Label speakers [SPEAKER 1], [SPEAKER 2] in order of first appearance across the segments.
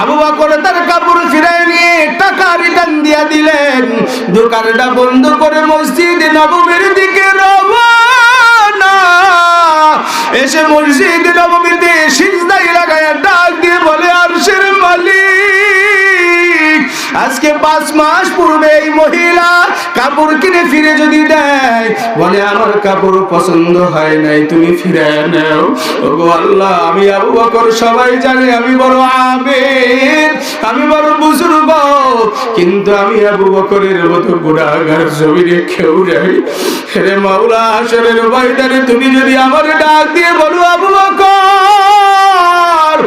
[SPEAKER 1] আবু বকর তার কাপড় ফিরায় নিয়ে টাকা রিটার্ন দিয়া দিলেন। দোকানটা বন্ধ করে মসজিদ নবমীর দিকে রওনা। এসে মসজিদ নবমীতে সিজদাই লাগায় আজকে পাঁচ মাস পূর্বে এই মহিলা কাপড় কিনে ফিরে যদি দেয়, বলে, আমার কাপড় পছন্দ হয় নাই, তুমি ফিরে নাও। ওগো আল্লাহ, আমি আবু বকর, সবাই জানে আমি বড় আবেদ আমি বড় বুজুর্গ। কিন্তু আমি আবু বকরের মতো গুণাগার জমিনে কেউ নাই। রে মাওলা আসরের ময়দানে তুমি যদি আমার ডাক দিয়ে বলো, আবু বকর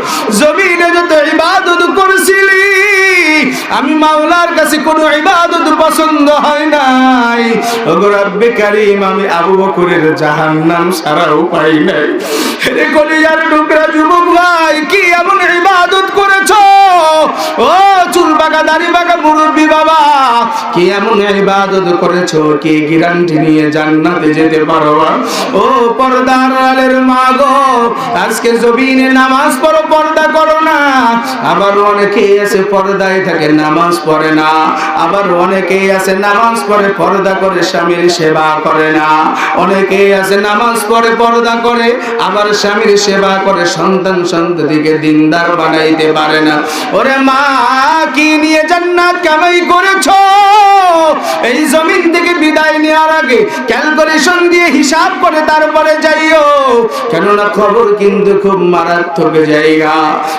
[SPEAKER 1] আমি মাওলার কাছে কোনো ইবাদত পছন্দ হয় নাই। ওগো রব্বে কারীম, আমি আবু বকরের জাহান্নাম সারা উপায় নাই। রে কলিজার টুকরা যুবক ভাই, কি এমন ইবাদত করেছ? ও চুল বাঁকা, দাড়ি বাঁকা মুরব্বী বাবা, কি এমন ইবাদত করেছ? কি গ্যারান্টি নিয়ে জান্নাতে যেতে পারবা ও পর্দার আলের মা গো আজকে জমিনে নামাজ পড়ো, পর্দা করো না। আবার অনেকেই আছে পর্দায় থাকে, নামাজ পড়ে না। আবার অনেকেই আছে নামাজ পড়ে, পর্দা করে স্বামীর সেবা করে না। অনেকেই আছে নামাজ পড়ে, পর্দা করে, আবার স্বামীর সেবা করে, সন্তান সন্ততিকে দিনদার বানাইতে পারে না। ওরে মা, কি নিয়ে জান্নাত কামাই করেছ? এই জমিন থেকে বিদায় নেওয়ার আগে ক্যালকুলেশন দিয়ে হিসাব করে তারপরে যাইও। কেননা খবর কিন্তু খুব মারাত্মক জায়গা।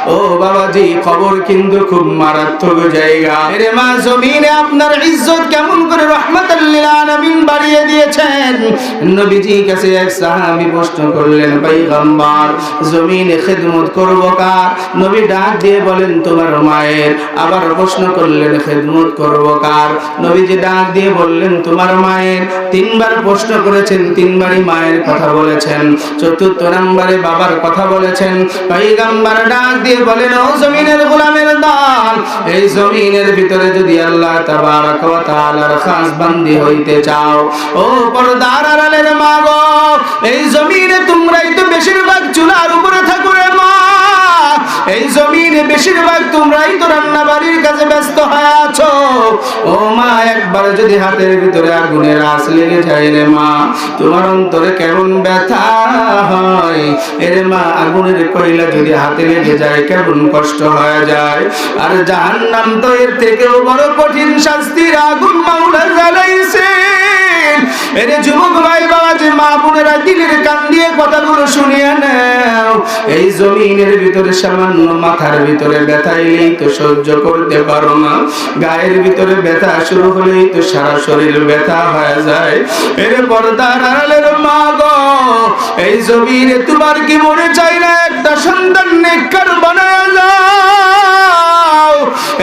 [SPEAKER 1] ও বাবাজি, খবর কিন্তু খুব মারাত্মক জায়গা। এরে মা, জমিনে আপনার ইজ্জত কেমন করে রহমাতুল্লিল আলামিন বাড়িয়ে দিয়েছেন? নবীজি কাছে এক সাহাবী প্রশ্ন করলেন, পয়গম্বর, জমিনে খেদমত করব কার? নবী ডাক দিয়ে বলেন, তোমার মায়ের। আবার প্রশ্ন করলেন, খেদমত করব কার? নবীজি ডাক দিয়ে বললেন, তোমার মায়ের। তিনবার প্রশ্ন করেছেন, তিনবারই মায়ের কথা বলেছেন। চতুর্থ নম্বরে বাবার কথা বলেছেন। পয়গম্বর ডাক দিয়ে বলেন, ও জমিনের গোলামের দল, এই জমিনের ভিতরে যদি আল্লাহ তাবারক ওয়া তাআলার খাস বান্দি হইতে চাও, ও পর্দার আড়ালের মা গো এই জমিনে বেশিরভাগ তোমরাই তো রান্না বাড়ির কাছে ব্যস্ত হয়ে আছো। ও মা, একবার যদি হাতের ভিতরে আগুনের আঁচ লেগে যায় রে মা, তোমার অন্তরে কেমন ব্যথা হয়? এরে মা, আগুনের কয়লা যদি হাতে লেগে যায়, কেমন কষ্ট হয়ে যায়? আর জাহান্নাম তো এর থেকেও বড় কঠিন শাস্তির আগুন মাওলা জ্বালাইছে এরে যুবক ভাই বাবা যে মা বোনেরা দিলের কান দিয়ে কথাগুলো শুনিয়ে নাও এই জমিনের ভিতরে সামান্য মাথার ভিতরে ব্যথা এলেই তো সহ্য করতে পারো না। গায়ের ভিতরে ব্যথা শুরু হলেই তো সারা শরীর ব্যথা হয়ে যায়। এরে পর্দার আড়ালের মা গো, এই জমিনে তোমার কি মনে চাই না একটা সন্তান নেকর বানায় যাও।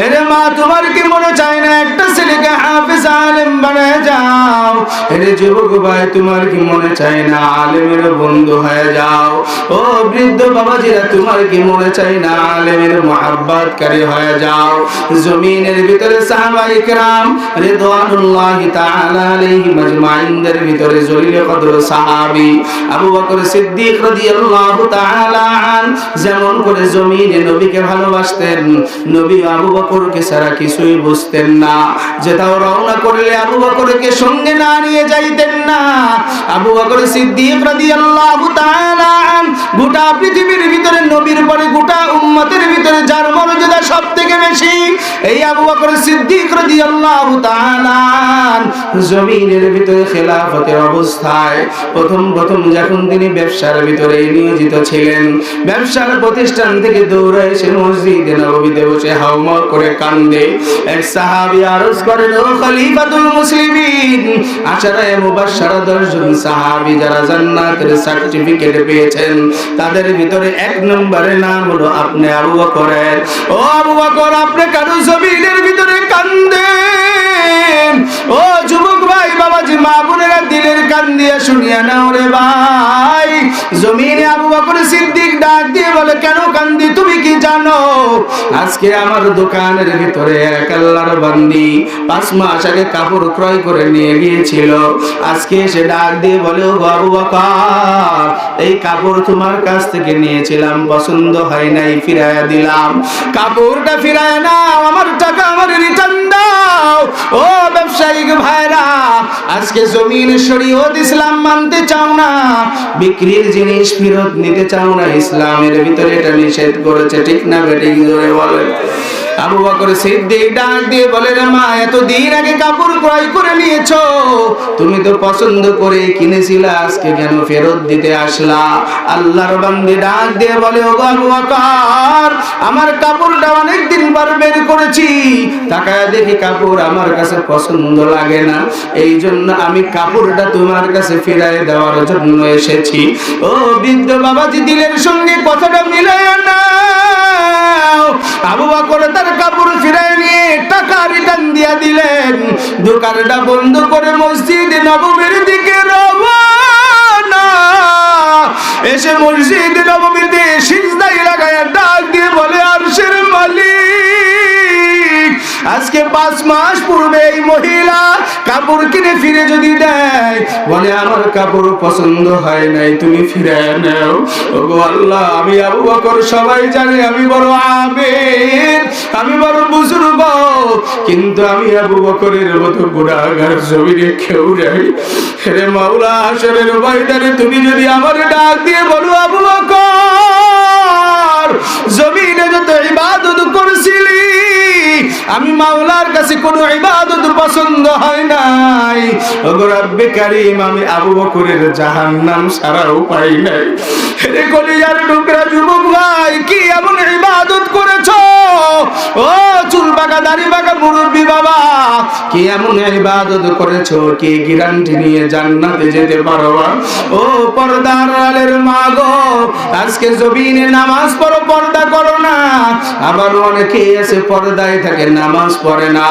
[SPEAKER 1] এরে মা, তোমার কি মনে চায় না একটা ছেলেকে হাফিজ আলেম বানায় যাও? এরে যুবক ভাই, তোমার কি মনে চাই না? আলেমের বন্ধু হয়ে যাও। ও বৃদ্ধ বাবাজিরা, তোমার কি মনে চাই না? আলেমের মহাব্বাতকারী হয়ে যাও। জমিনের ভিতরে সাহাবা ইকরাম রিদওয়ানুল্লাহ তাআলা আলাইহি মাজমাইনদের ভিতরে জলিল কদর সাহাবী আবু বকর সিদ্দিক রাদিয়াল্লাহু তাআলা আন, যেমন করে জমিনে নবীকে ভালোবাসতেন। নবী আবু বকরকে ছাড়া কিছুই বুঝতেন না। যে তাও রওনা করলে আবু বকরকে সঙ্গে না নিয়ে যাইতেন না। আবু বকর সিদ্দিক রাদিয়াল্লাহু তাআলা গোটা পৃথিবীর ভিতরে, নবীর পরে, গোটা উম্মতের ভিতরে যার মর্যাদা সব থেকে বেশি, এই আবু বকর সিদ্দিক রাদিয়াল্লাহু তাআলা জমিনের ভিতরে খেলাফতের অবস্থায় প্রথম প্রথম যখন তিনি ব্যবসার ভিতরে নিয়োজিত ছিলেন, ব্যবসার প্রতিষ্ঠান থেকে দৌড়ে এসে মসজিদে নববীতে বসে হাউমাউ করে কান্দে। এক সাহাবী আরজ করেন, ও খলিফাতুল মুসলিমিন মুবাশশারা সাহাবী যারা জান্নাতের সার্টিফিকেট পেয়েছেন, তাদের ভিতরে এক নাম হলো আপনি আবু ও আবু বকর, আপনি কারও জমিনের ভিতরে কান্দেন। ও যুবক ভাই বাবা বাবাজি, মা বোনেরা দিলের কান দিয়ে শুনিয়া নাও রে ভাই। জমিনে আবু বকর সিদ্দিক ডাক দিয়ে বলে, কেন কান্দি? তুমি কি জানো? আজকে আমার দোকানের ভিতরে এক আল্লাহর বান্দি পাঁচ মাস আগে কাপড় ক্রয় করে নিয়ে গিয়েছিল। আজকে এসে ডাক দিয়ে বলে আবু বকর, এই কাপড় তোমার কাছ থেকে নিয়েছিলাম, পছন্দ হয় নাই, ফিরাইয়া দিলাম। কাপড়টা ফিরায় নাও, আমার টাকা আমার রিটার্ন দাও। ও ব্যবসায়িক ভাইরা, আজকে জমিন শরীয়ত ইসলাম মানতে চাও না, বিক্রির জিনিস ফেরত নিতে চাও না, ইসলামের ভিতরে এটা নিষেধ করেছে, ঠিক না বেটিং বলেন। আবু সিদ্দিক ডাক দিয়ে বলে রে মা এত দিন আগে কাপড় ক্রয় করে নিয়েছো। তুমি তো পছন্দ করে কিনেছিলে, আজকে কেন ফেরত দিতে আসলা? আল্লাহর বান্দি ডাক দিয়ে বলে ও আবু বকর, আমার কাপড়টা অনেক দিন পর বের করেছি। তাকায় দেখি কাপড় আমার কাছে পছন্দ লাগে না। এই জন্য আমি কাপড়টা তোমার কাছে ফিরাই দেওয়ার জন্য এসেছি। ও বৃদ্ধ বাবাজি দিলের সঙ্গে কথাটা মিলায় না। কাপড় নিয়ে টাকা রিটার্ন দিয়া দিলেন। দোকানটা বন্ধ করে মসজিদ নবমীর দিকে রওনা। এসে মসজিদ নবমীতে সিজদাই লাগায় আজকে পাঁচ মাস পূর্বে এই মহিলা কাপড় কিনে ফিরে যদি দেয়, বলে, আমার কাপড় পছন্দ হয় নাই, তুমি ফিরে নাও। ওগো আল্লাহ, আমি আবু বকর, সবাই জানে আমি বড় আবেদ আমি বড় বুজুর্গ। কিন্তু আমি আবু বকরের মতো গুণাগার জমিনে কেউ নাই। রে মাওলা ময়দানে তুমি যদি আমার ডাক দিয়ে বলো, আবু বকর আমি মাওলার কাছে কোনো ইবাদত পছন্দ হয় নাই। ওগো রব্বে কারীম, আমি আবু বকরের জাহান্নাম সারা উপায় নাই। রে কলিজার টুকরা যুবক ভাই, কি এমন ইবাদত করেছ? ও চুল পাকা দাড়ি পাকা মুরব্বি বাবা, কি এমন ইবাদত করেছ? কি গ্যারান্টি নিয়ে জান্নাতে যেতে পারবা ও পর্দার আলের মা গো, আজকে জমিনে নামাজ পড়ো, পর্দা করো না। আবার অনেকেই আছে পর্দায় থাকে নামাজ পড়ে না।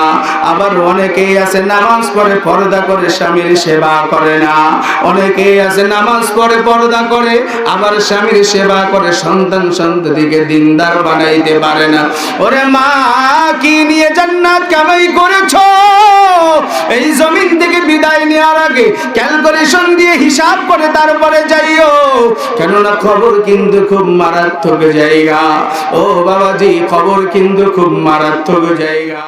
[SPEAKER 1] আবার অনেকেই আছে নামাজ পড়ে, পর্দা করে স্বামীর সেবা করে না। অনেকেই আছে নামাজ পড়ে, পর্দা করে, আবার স্বামীর সেবা করে, সন্তান সন্ততিকে দিনদার বানাইতে পারে না। ওরে মা, কি নিয়ে জান্নাত কামাই করেছ? এই জমিন থেকে বিদায় নেওয়ার আগে ক্যালকুলেশন দিয়ে হিসাব করে তারপরে যাইও। কেননা খবর কিন্তু খুব মারাত্মক জায়গা। ও বাবাজি, খবর কিন্তু খুব মারাত্মক জায়গা।